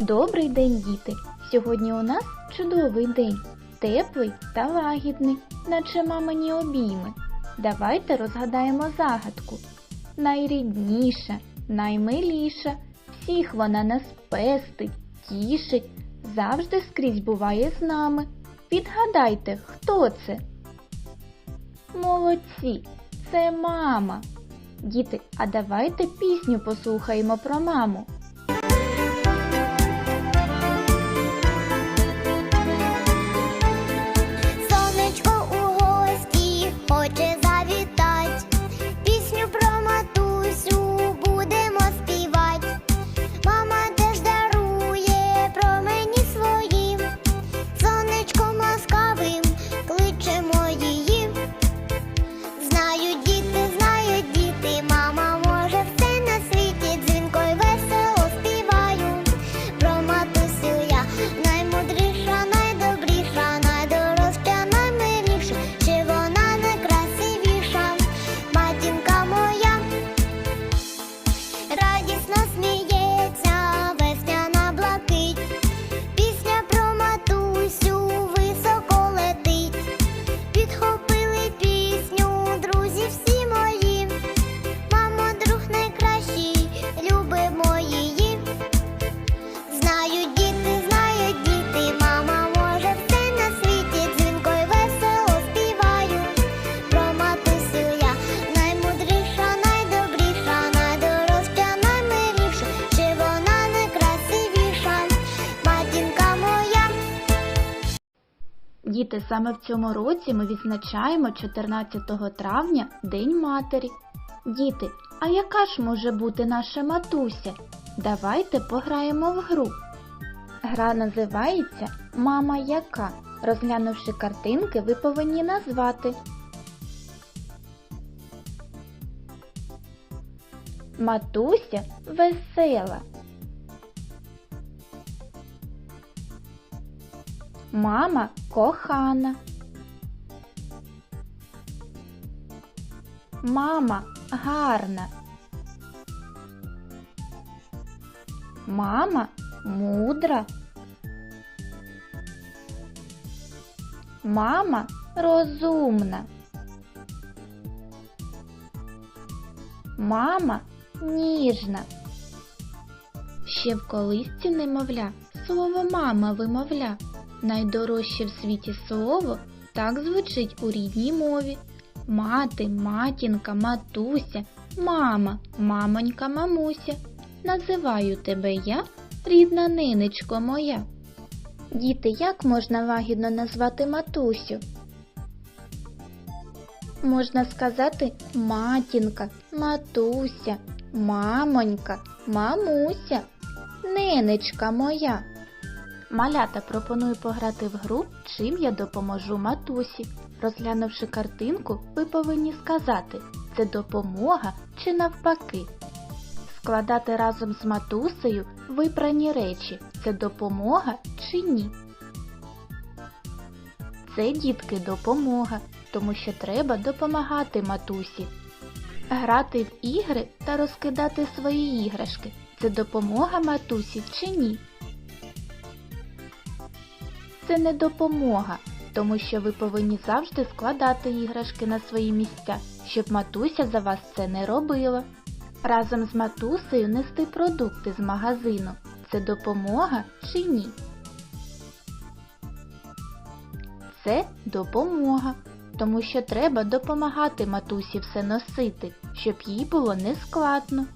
Добрий день, діти! Сьогодні у нас чудовий день, теплий та лагідний, наче мамині обійми. Давайте розгадаємо загадку. Найрідніша, наймиліша, всіх вона нас пестить, тішить, завжди скрізь буває з нами. Підгадайте, хто це? Молодці, це мама. Діти, а давайте пісню послухаємо про маму. Діти, саме в цьому році ми відзначаємо 14 травня День Матері. Діти, а яка ж може бути наша матуся? Давайте пограємо в гру. Гра називається Мама яка. Розглянувши картинки, ви повинні назвати. Матуся весела. Мама кохана. Мама гарна. Мама мудра. Мама розумна. Мама ніжна. Ще в колисці немовля слово мама вимовля. Найдорожче в світі слово так звучить у рідній мові. Мати, матінка, матуся, мама, мамонька, мамуся. Називаю тебе я, рідна нинечко моя. Діти, як можна лагідно назвати матусю? Можна сказати матінка, матуся, мамонька, мамуся, нинечка моя. Малята пропоную пограти в гру Чим я допоможу матусі. Розглянувши картинку, ви повинні сказати, це допомога чи навпаки. Складати разом з матусею випрані речі це допомога чи ні. Це дітки допомога, тому що треба допомагати матусі. Грати в ігри та розкидати свої іграшки це допомога матусі чи ні. Це не допомога, тому що ви повинні завжди складати іграшки на свої місця, щоб матуся за вас це не робила. Разом з матусею нести продукти з магазину це допомога чи ні? Це допомога, тому що треба допомагати матусі все носити, щоб їй було не складно.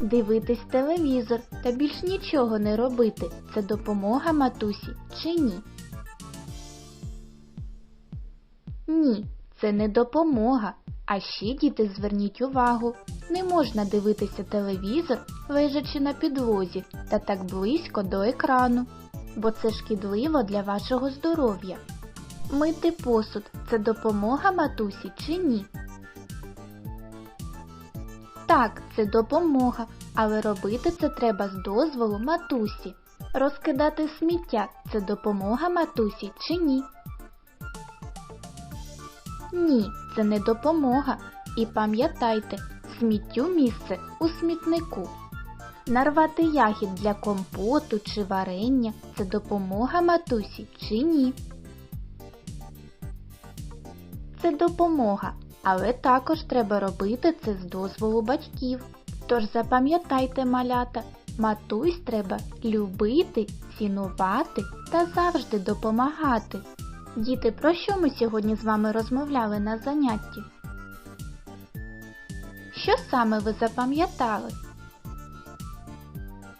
Дивитись телевізор та більш нічого не робити це допомога матусі чи ні? Ні, це не допомога. А ще, діти, зверніть увагу, не можна дивитися телевізор, лежачи на підлозі та так близько до екрану, бо це шкідливо для вашого здоров'я. Мити посуд це допомога матусі чи ні? Так, це допомога, але робити це треба з дозволу матусі. Розкидати сміття це допомога матусі чи ні? Ні, це не допомога. І пам'ятайте, сміттю місце у смітнику. Нарвати ягід для компоту чи варення це допомога матусі чи ні? Це допомога, але також треба робити це з дозволу батьків. Тож запам'ятайте, малята, матусь треба любити, цінувати та завжди допомагати. Діти, про що ми сьогодні з вами розмовляли на занятті? Що саме ви запам'ятали?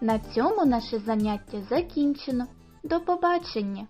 На цьому наше заняття закінчено. До побачення!